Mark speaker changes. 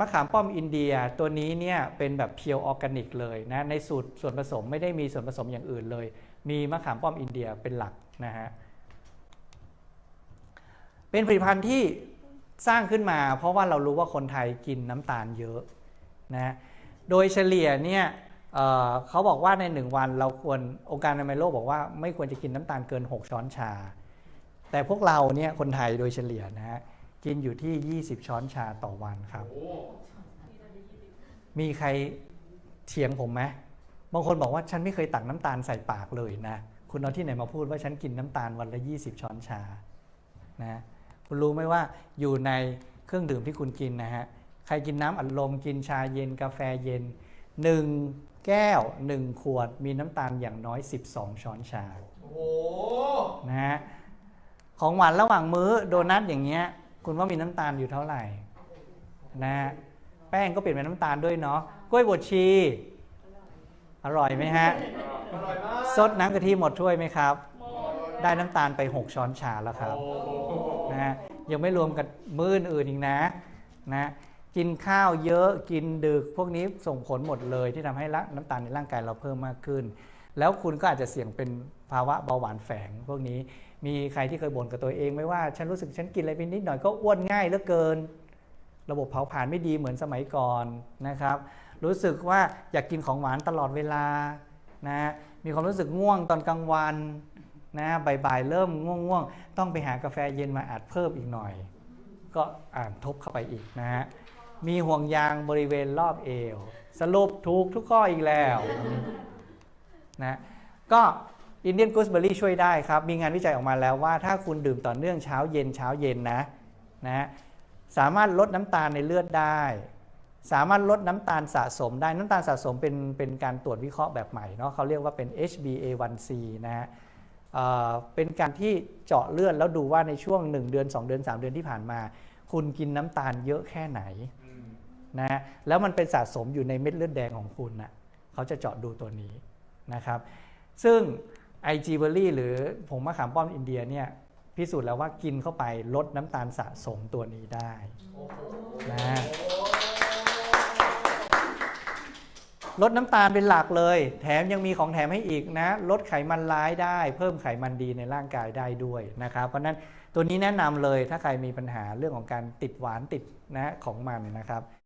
Speaker 1: มะขามป้อมอินเดียตัวนี้เนี่ยเป็นแบบเพียวออร์แกนิกเลยนะในสูตรส่วนผสมไม่ได้มีส่วนผสมอย่างอื่นเลย มีมะขามป้อมอินเดียเป็นหลักนะฮะเป็นผลิตภัณฑ์ที่สร้างขึ้นมา เพราะว่าเรารู้ว่าคนไทยกินน้ำตาลเยอะนะโดยเฉลี่ยเนี่ยเเขาบอกว่าในหนึ่งวันเราควรองค์การอนามัยโลกบอกว่าไม่ควรจะกินน้ำตาลเกิน 6 ช้อนชา แต่พวกเราเนี่ยคนไทยโดยเฉลี่ยนะฮะ กินอยู่ที่ 20 ช้อนชาต่อวันครับ มีใครเถียงผมไหมบางคนบอกว่าฉันไม่เคยตักน้ำตาลใส่ปากเลยนะ คุณเอาที่ไหนมาพูดว่าฉันกินน้ำตาลวันละ 20 ช้อนชา นะ คุณรู้ไหมว่าอยู่ในเครื่องดื่มที่คุณกินนะฮะ ใครกินน้ำอัดลม กินชาเย็น กาแฟเย็น 1 แก้ว 1 ขวด มีน้ำตาลอย่างน้อย 12 ช้อนชา
Speaker 2: โอ้โห
Speaker 1: นะฮะ ของหวานระหว่างมื้อโดนัทอย่างเงี้ย คุณว่ามีน้ำตาลอยู่เท่าไหร่นะฮะแป้งก็เปลี่ยนเป็นน้ำตาลด้วยเนาะกล้วยบดชี อร่อยไหมฮะ
Speaker 2: อร่อยมาก
Speaker 1: ซดน้ำกะทิหมดถ้วยไหมครับ ได้น้ำตาลไป 6 ช้อนชาแล้วครับ
Speaker 2: โอ้โห
Speaker 1: นะฮะยังไม่รวมกับมื้ออื่นอีกนะนะกินข้าวเยอะกินดึกพวกนี้ส่งผลหมดเลยที่ทำให้ละน้ำตาลในร่างกายเราเพิ่มมากขึ้น แล้วคุณก็อาจจะเสี่ยงเป็นภาวะเบาหวานแฝงพวกนี้ มีใครที่เคยบ่นกับตัวเองไหมว่าฉันรู้สึกฉันกินอะไรไปนิดหน่อยก็อ้วนง่ายเหลือเกิน ระบบเผาผลาญไม่ดีเหมือนสมัยก่อนนะครับ รู้สึกว่าอยากกินของหวานตลอดเวลานะมีความรู้สึกง่วงตอนกลางวันนะบ่ายๆเริ่มง่วงๆ ต้องไปหากาแฟเย็นมาอัดเพิ่มอีกหน่อย ก็อ่านทบเข้าไปอีกนะฮะมีห่วงยางบริเวณรอบเอว สรุปถูกทุกข้ออีกแล้ว นะก็อินเดียนกูสเบอรี่ช่วยได้ครับ มีงานวิจัยออกมาแล้วว่าถ้าคุณดื่มต่อเนื่องเช้าเย็นเช้าเย็นนะนะสามารถลดน้ำตาลในเลือดได้ สามารถลดน้ำตาลสะสมได้น้ำตาลสะสมเป็นเป็นการตรวจวิเคราะห์แบบใหม่เนาะเขาเรียกว่าเป็น HbA1c นะฮะเป็นการที่เจาะเลือดแล้วดูว่าในช่วง 1 เดือน 2 เดือน 3 เดือนที่ผ่านมา คุณกินน้ำตาลเยอะแค่ไหนนะฮะแล้วมันเป็นสะสมอยู่ในเม็ดเลือดแดงของคุณน่ะเขาจะเจาะดูตัวนี้ นะครับ ซึ่งไอจีเบอรี่หรือผงมะขามป้อมอินเดียเนี่ยพิสูจน์แล้วว่ากินเข้าไปลดน้ำตาลสะสมตัวนี้ได้นะลดน้ำตาลเป็นหลักเลย แถมยังมีของแถมให้อีกนะ ลดไขมันร้ายได้ เพิ่มไขมันดีในร่างกายได้ด้วยนะครับ เพราะฉะนั้นตัวนี้แนะนำเลยถ้าใครมีปัญหาเรื่องของการติดหวานติดนะของมันนะครับ